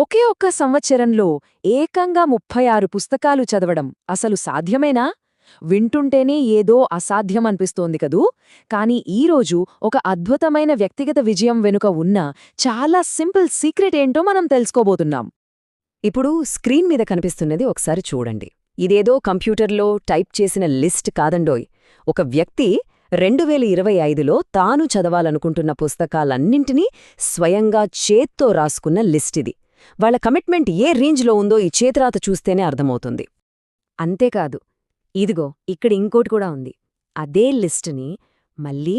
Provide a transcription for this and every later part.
ఒకే ఒక్క సంవత్సరంలో ఏకంగా ముప్పై ఆరు పుస్తకాలు చదవడం అసలు సాధ్యమేనా? వింటుంటేనే ఏదో అసాధ్యం అనిపిస్తోంది కదూ? కానీ ఈరోజు ఒక అద్భుతమైన వ్యక్తిగత విజయం వెనుక ఉన్న చాలా సింపుల్ సీక్రెట్ ఏంటో మనం తెలుసుకోబోతున్నాం. ఇప్పుడు స్క్రీన్ మీద కనిపిస్తున్నది ఒకసారి చూడండి. ఇదేదో కంప్యూటర్లో టైప్ చేసిన లిస్ట్ కాదండోయ్. ఒక వ్యక్తి రెండు వేల ఇరవై ఐదులో తాను చదవాలనుకుంటున్న పుస్తకాలన్నింటినీ స్వయంగా చేత్తో రాసుకున్న లిస్ట్ ఇది. వాళ్ళ కమిట్మెంట్ ఏ రేంజ్లో ఉందో ఈ చేతరాత చూస్తేనే అర్థమవుతుంది. అంతేకాదు ఇదిగో ఇక్కడ ఇంకోటి కూడా ఉంది. అదే లిస్టుని మళ్ళీ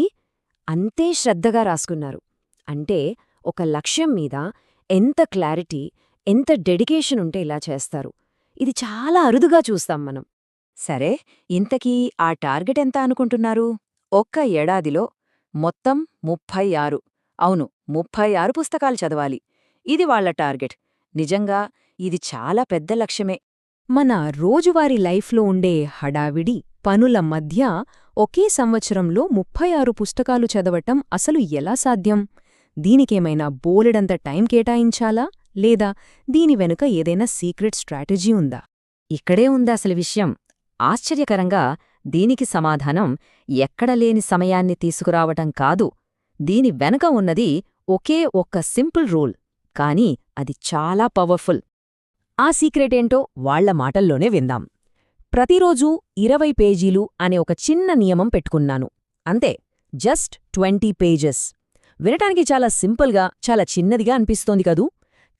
అంతే శ్రద్ధగా రాసుకున్నారు. అంటే ఒక లక్ష్యం మీద ఎంత క్లారిటీ ఎంత డెడికేషన్ ఉంటే ఇలా చేస్తారు. ఇది చాలా అరుదుగా చూస్తాం మనం. సరే ఇంతకీ ఆ టార్గెట్ ఎంత అనుకుంటున్నారు? ఒక్క ఏడాదిలో మొత్తం ముప్పై ఆరు. అవును ముప్పై ఆరు పుస్తకాలు చదవాలి. ఇది వాళ్ళ టార్గెట్. నిజంగా ఇది చాలా పెద్ద లక్ష్యమే. మన రోజువారీ లైఫ్లో ఉండే హడావిడి పనుల మధ్య ఒకే సంవత్సరంలో ముప్పై ఆరు పుస్తకాలు చదవటం అసలు ఎలా సాధ్యం? దీనికేమైనా బోలెడంత టైం కేటాయించాలా? లేదా దీని వెనుక ఏదైనా సీక్రెట్ స్ట్రాటజీ ఉందా? ఇక్కడే ఉందా అసలు విషయం. ఆశ్చర్యకరంగా దీనికి సమాధానం ఎక్కడలేని సమయాన్ని తీసుకురావటం కాదు. దీని వెనక ఉన్నది ఒకే ఒక్క సింపుల్ రూల్. కానీ అది చాలా పవర్ఫుల్. ఆ సీక్రెటేంటో వాళ్ళ మాటల్లోనే విందాం. ప్రతిరోజూ ఇరవై పేజీలు అనే ఒక చిన్న నియమం పెట్టుకున్నాను. అంతే జస్ట్ ట్వంటీ పేజెస్. వినటానికి చాలా సింపుల్గా చాలా చిన్నదిగా అనిపిస్తోంది కదూ?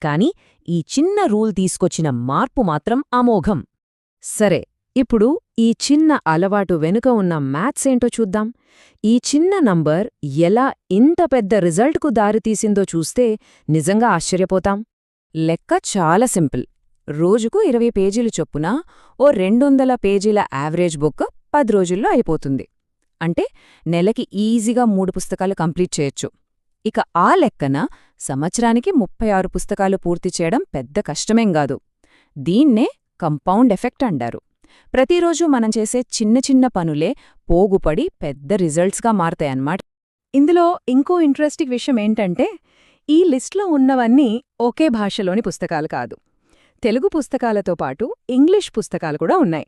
కాని ఈ చిన్న రూల్ తీసుకొచ్చిన మార్పు మాత్రం అమోఘం. సరే ఇప్పుడు ఈ చిన్న అలవాటు వెనుక ఉన్న మ్యాథ్స్ ఏంటో చూద్దాం. ఈ చిన్న నంబర్ ఎలా ఇంత పెద్ద రిజల్ట్కు దారితీసిందో చూస్తే నిజంగా ఆశ్చర్యపోతాం. లెక్క చాలా సింపుల్. రోజుకు ఇరవై పేజీలు చొప్పున ఓ రెండొందల పేజీల యావరేజ్ బుక్ పది రోజుల్లో అయిపోతుంది. అంటే నెలకి ఈజీగా మూడు పుస్తకాలు కంప్లీట్ చేయొచ్చు. ఇక ఆ లెక్కన సంవత్సరానికి ముప్పై ఆరు పుస్తకాలు పూర్తి చేయడం పెద్ద కష్టమేం కాదు. దీన్నే కంపౌండ్ ఎఫెక్ట్ అంటారు. ప్రతిరోజు మనం చేసే చిన్న చిన్న పనులే పోగుపడి పెద్ద రిజల్ట్స్గా మారతాయన్నమాట. ఇందులో ఇంకో ఇంట్రెస్టింగ్ విషయం ఏంటంటే ఈ లిస్ట్లో ఉన్నవన్నీ ఒకే భాషలోని పుస్తకాలు కాదు. తెలుగు పుస్తకాలతో పాటు ఇంగ్లీష్ పుస్తకాలు కూడా ఉన్నాయి.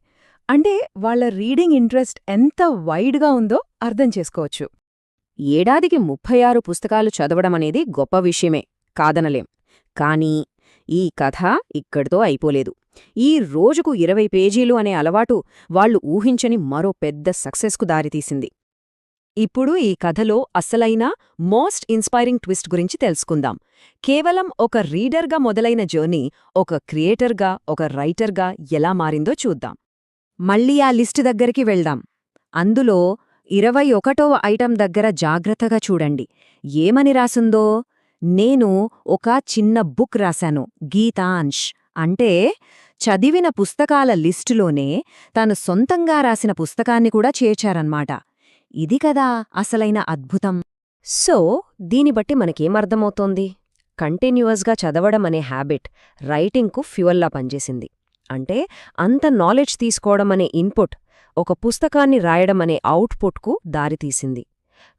అంటే వాళ్ళ రీడింగ్ ఇంట్రెస్ట్ ఎంత వైడ్గా ఉందో అర్థం చేసుకోవచ్చు. ఏడాదికి ముప్పై ఆరు పుస్తకాలు చదవడమనేది గొప్ప విషయమే కాదనలేం. కానీ ఈ కథ ఇక్కడితో అయిపోలేదు. ఈ రోజుకు ఇరవై పేజీలు అనే అలవాటు వాళ్ళు ఊహించని మరో పెద్ద సక్సెస్కు దారితీసింది. ఇప్పుడు ఈ కథలో అసలైన మోస్ట్ ఇన్స్పైరింగ్ ట్విస్ట్ గురించి తెలుసుకుందాం. కేవలం ఒక రీడర్గా మొదలైన జర్నీ ఒక క్రియేటర్గా ఒక రైటర్గా ఎలా మారిందో చూద్దాం. మళ్ళీ ఆ లిస్ట్ దగ్గరికి వెళ్దాం. అందులో ఇరవై ఒకటవ ఐటం దగ్గర జాగ్రత్తగా చూడండి. ఏమని రాసుందో? నేను ఒక చిన్న బుక్ రాశాను గీతాంష్ అంటే చదివిన పుస్తకాల లిస్టులోనే తను సొంతంగా రాసిన పుస్తకాన్ని కూడా చేర్చారన్మాట ఇది కదా అసలైన అద్భుతం. సో దీని బట్టి మనకేమర్థమవుతోంది కంటిన్యూయస్గా చదవడం అనే హ్యాబిట్ రైటింగ్కు ఫ్యూయల్లా పనిచేసింది. అంటే అంత నాలెడ్జ్ తీసుకోవడం అనే ఇన్పుట్ ఒక పుస్తకాన్ని రాయడం అనే అవుట్పుట్కు దారితీసింది.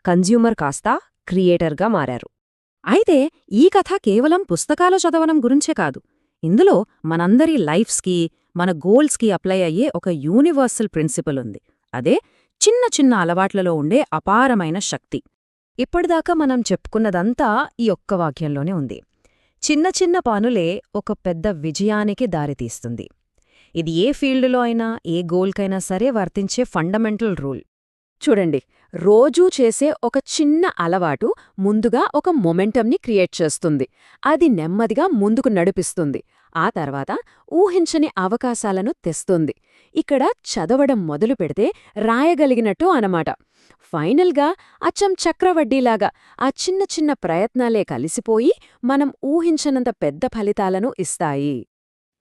కన్జ్యూమర్ కాస్త క్రియేటర్గా మారారు. అయితే ఈ కథ కేవలం పుస్తకాల చదవడం గురించే కాదు. ఇందులో మనందరి లైఫ్స్కి మన గోల్స్కి అప్లై అయ్యే ఒక యూనివర్సల్ ప్రిన్సిపల్ ఉంది. అదే చిన్న చిన్న అలవాట్లలో ఉండే అపారమైన శక్తి. ఇప్పటిదాకా మనం చెప్పుకున్నదంతా ఈ ఒక్క వాక్యంలోనే ఉంది. చిన్న చిన్న పనులే ఒక పెద్ద విజయానికి దారితీస్తుంది. ఇది ఏ ఫీల్డులో అయినా ఏ గోల్కైనా సరే వర్తించే ఫండమెంటల్ రూల్. చూడండి రోజూ చేసే ఒక చిన్న అలవాటు ముందుగా ఒక మొమెంటంని క్రియేట్ చేస్తుంది. అది నెమ్మదిగా ముందుకు నడిపిస్తుంది. ఆ తర్వాత ఊహించని అవకాశాలను తెస్తుంది. ఇక్కడ చదవడం మొదలు పెడితే రాయగలిగినట్టు అనమాట ఫైనల్గా అచ్చం చక్రవడ్డీలాగా ఆ చిన్న చిన్న ప్రయత్నాలే కలిసిపోయి మనం ఊహించనంత పెద్ద ఫలితాలను ఇస్తాయి.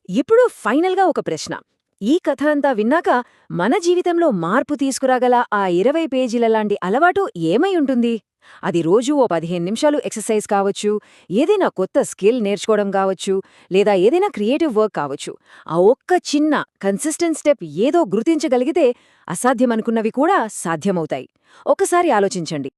ఇప్పుడు ఫైనల్గా ఒక ప్రశ్న. ఈ కథ అంతా విన్నాక మన జీవితంలో మార్పు తీసుకురాగల ఆ ఇరవై పేజీల లాంటి అలవాటు ఏమై ఉంటుంది? అది రోజూ ఓ పదిహేను నిమిషాలు ఎక్సర్సైజ్ కావచ్చు ఏదైనా కొత్త స్కిల్ నేర్చుకోవడం కావచ్చు లేదా ఏదైనా క్రియేటివ్ వర్క్ కావచ్చు. ఆ ఒక్క చిన్న కన్సిస్టెంట్ స్టెప్ ఏదో గుర్తించగలిగితే అసాధ్యమనుకున్నవి కూడా సాధ్యమవుతాయి. ఒకసారి ఆలోచించండి.